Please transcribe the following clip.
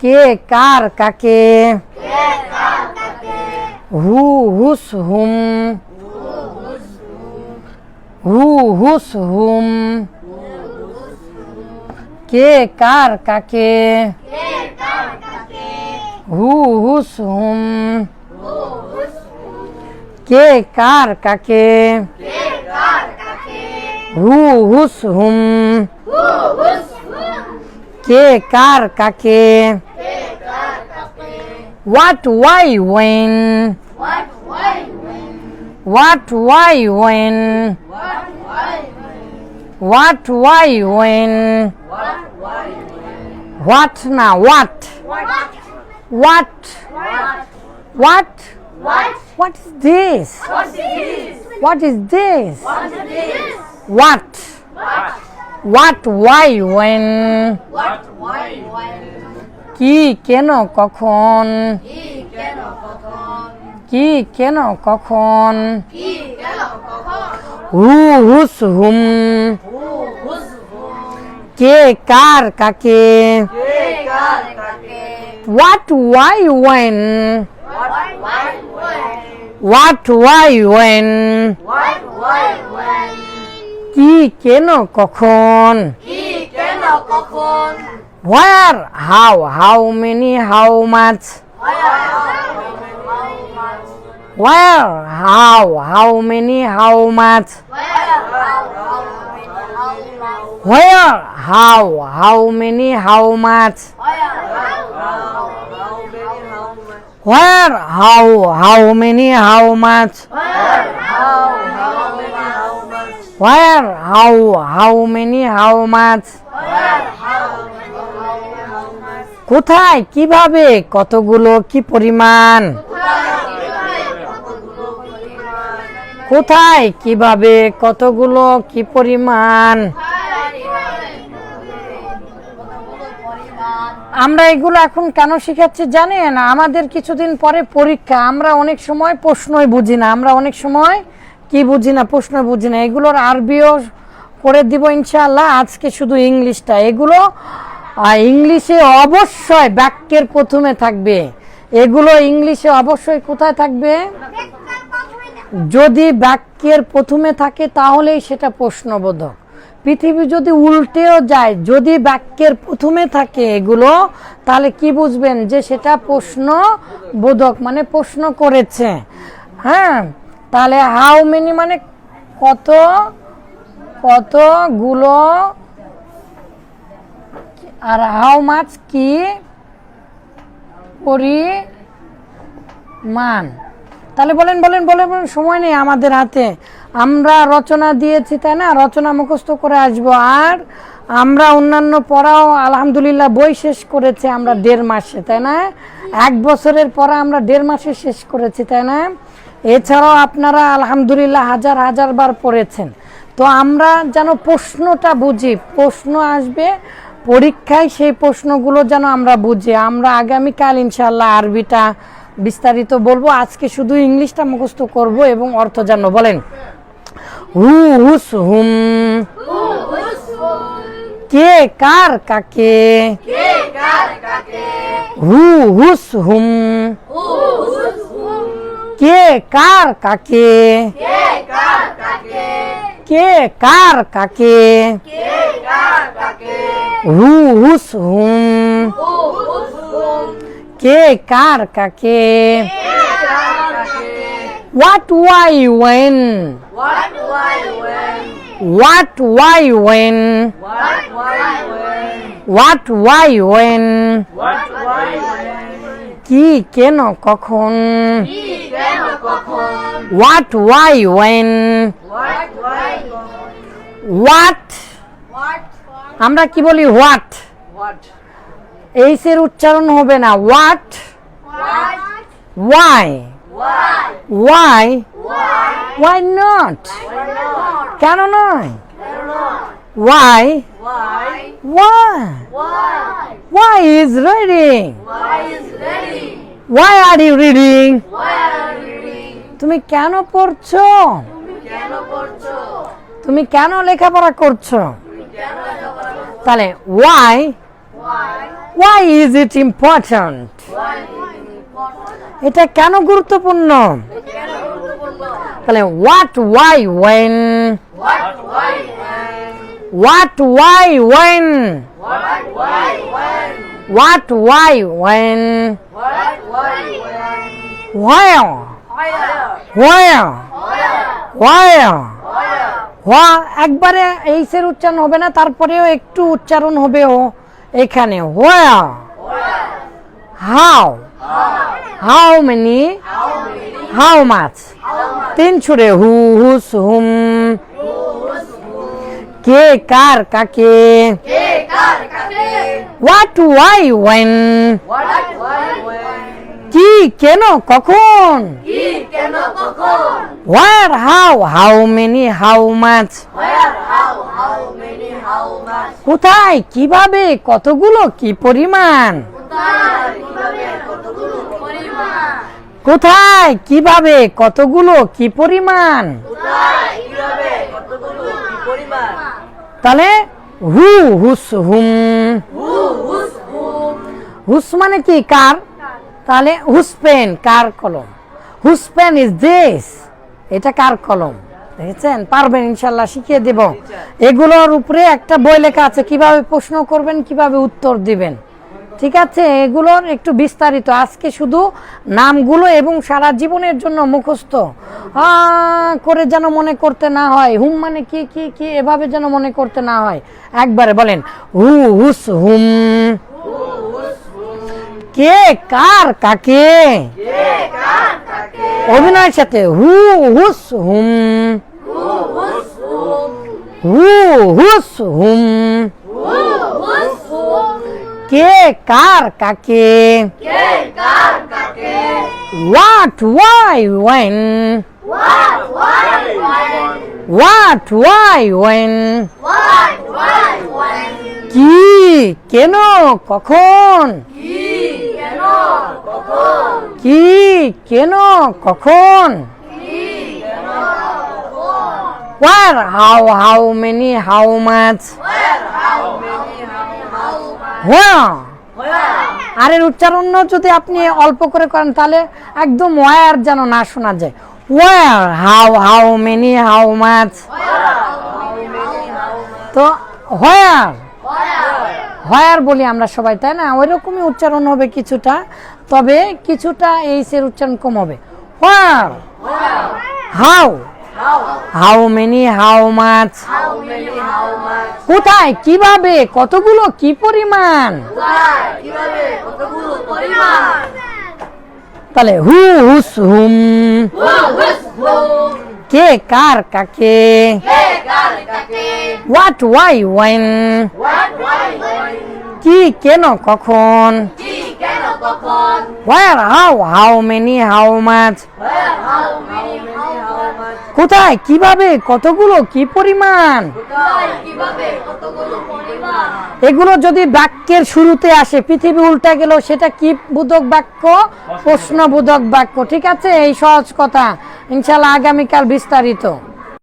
কে কার কাকে? হু হুস হুম। হু হুস হুম। কে কার কাকে? হু হুস হুম। কে কার কাকে? হু হুস হুম। কে কার কাকে What, why, when? What, why, when? What, why, when? What now? What? What? What? What is this? What is this? What? What, why, when? কি কেন কখন কি কেন কখন হু হুস হুম কে কার কাকে what why when what why when কি কেন কখন Where? How? How many? How much? Where? How? How many? How much? Where? How? How many? How much? Where? How? How many? How much? Where? How? How many? How much? কোথায়? কীভাবে? কতগুলো? কি পরিমাণ? কোথায়? কীভাবে? কতগুলো? কি পরিমাণ? আমরা এগুলো এখন কেন শিখাচ্ছি জানেন? আমাদের কিছুদিন পরে পরীক্ষা। আমরা অনেক সময় প্রশ্নই বুঝি না। আমরা অনেক সময় কি বুঝি না, প্রশ্ন বুঝি না। এগুলোর আরবিও করে দিব ইনশাআল্লাহ। আজকে শুধু ইংলিশটা। এগুলো ইংলিশে অবশ্যই বাক্যের প্রথমে থাকবে। এগুলো ইংলিশে অবশ্যই কোথায় থাকবে? যদি বাক্যের প্রথমে থাকে, তাহলেই সেটা প্রশ্নবোধক। পৃথিবী যদি উল্টেও যায়, যদি বাক্যের প্রথমে থাকে এগুলো, তাহলে কি বুঝবেন? যে সেটা প্রশ্ন বোধক মানে প্রশ্ন করেছে। হ্যাঁ? তাহলে হাউ মেনি মানে কত কতগুলো আর হাউ মাছ কি পরিমাণ? তাহলে বলেন বলেন বলেন বলেন, সময় নেই আমাদের হাতে। আমরা রচনা দিয়েছি, তাই না? রচনা মুখস্থ করে আসব। আর আমরা অন্যান্য পড়াও আলহামদুলিল্লাহ বই শেষ করেছি আমরা দেড় মাসে, তাই না? এক বছরের পড়া আমরা দেড় মাসে শেষ করেছি, তাই না? এছাড়াও আপনারা আলহামদুলিল্লাহ হাজার হাজার বার পড়েছেন। তো আমরা যেন প্রশ্নটা বুঝি প্রশ্ন আসবে পরীক্ষায় সেই প্রশ্নগুলো যেন আমরা বুঝি। আমরা আগামীকাল ইনশাল্লাহ আরবিটা বিস্তারিত বলব। আজকে শুধু ইংলিশটা মুখস্থ করব এবং অর্থ জানো বলেন হু হুস হুম। কে কার কাকে? হু হুস হুম। কার কাকে কে কার কাকে হু হুস হুম কে কার কাকে What, why, when? What, why, when? What, why, when? কি কেন কখন What, why, when? What? আমরা কি বলি হোয়াট এইসের উচ্চারণ হবে না what why why why not কেন নয়? Why why why is reading why are you reading তুমি কেন পড়ছো? তুমি কেন লেখাপড়া করছ? তাহলে why why is it important এটা কেন গুরুত্বপূর্ণ? তাহলে what why when what why when what why when where? Where where হওয়া একবারে এইসের উচ্চারণ হবে না তারপরেও একটু উচ্চারণ হবে ও এখানে। Where how? How many? How much? তিন ছুড়ে হু হুস হুম। কে কার কাকে? হোয়াট ওয়াই ওয়েন কি? কেন? কখন? Where how how many how much কোথায়? কীভাবে? কতগুলো? কি পরিমাণ? কোথায়? কীভাবে? কতগুলো? কি পরিমাণ? তাহলে হু হুস হুম হুস মানে কি? কার? তাহলে হুস পেন কার কলম? হুস পেন ইজ দিস এটা কার কলম? দেখেছেন? পারবেন ইনশাল্লাহ শিখিয়ে দেব। এগুলোর উপরে একটা বই লেখা আছে, কীভাবে প্রশ্ন করবেন, কীভাবে উত্তর দিবেন। ঠিক আছে? এগুলোর একটু বিস্তারিত। আজকে শুধু নামগুলো এবং সারা জীবনের জন্য মুখস্থ। করে যেন মনে করতে না হয়। হুম মানে কি কি কি, এভাবে যেন মনে করতে না হয়। একবারে বলেন, হু, হুস, হুম। কে কার কাকে? অভিনয়ের সাথে হু হুস হুম। হু হুস হুম। কে কার কাকে? What why when what why when কি কেন কখন? কি কেন কখন? Where, how, how many, how much? Where? আর এর উচ্চারণ যদি আপনি অল্প করে করেন তাহলে একদম ওয়ার যেন না শোনা যায়। Where how how many how much তো হোয়ার হয়ার বলি আমরা সবাই, তাই না? ওই রকমই উচ্চারণ হবে কিছুটা, তবে কিছুটা এইসের উচ্চারণ কম হবে। Where how how many how much কোথায়? কীভাবে? কতগুলো? কি পরিমাণ? তাহলে হু হুস হুম। কে কার কাকে? হোয়াট ওয়াই ওয়েন কি কেন কখন? Where how how many how much কোথায়? কীভাবে? কতগুলো? কি পরিমাণ? এগুলো যদি বাক্যের শুরুতে আসে পৃথিবী উল্টা গেল সেটা কি বোধক বাক্য? প্রশ্নবোধক বাক্য। ঠিক আছে? এই সহজ কথা। ইনশাল্লাহ আগামীকাল বিস্তারিত।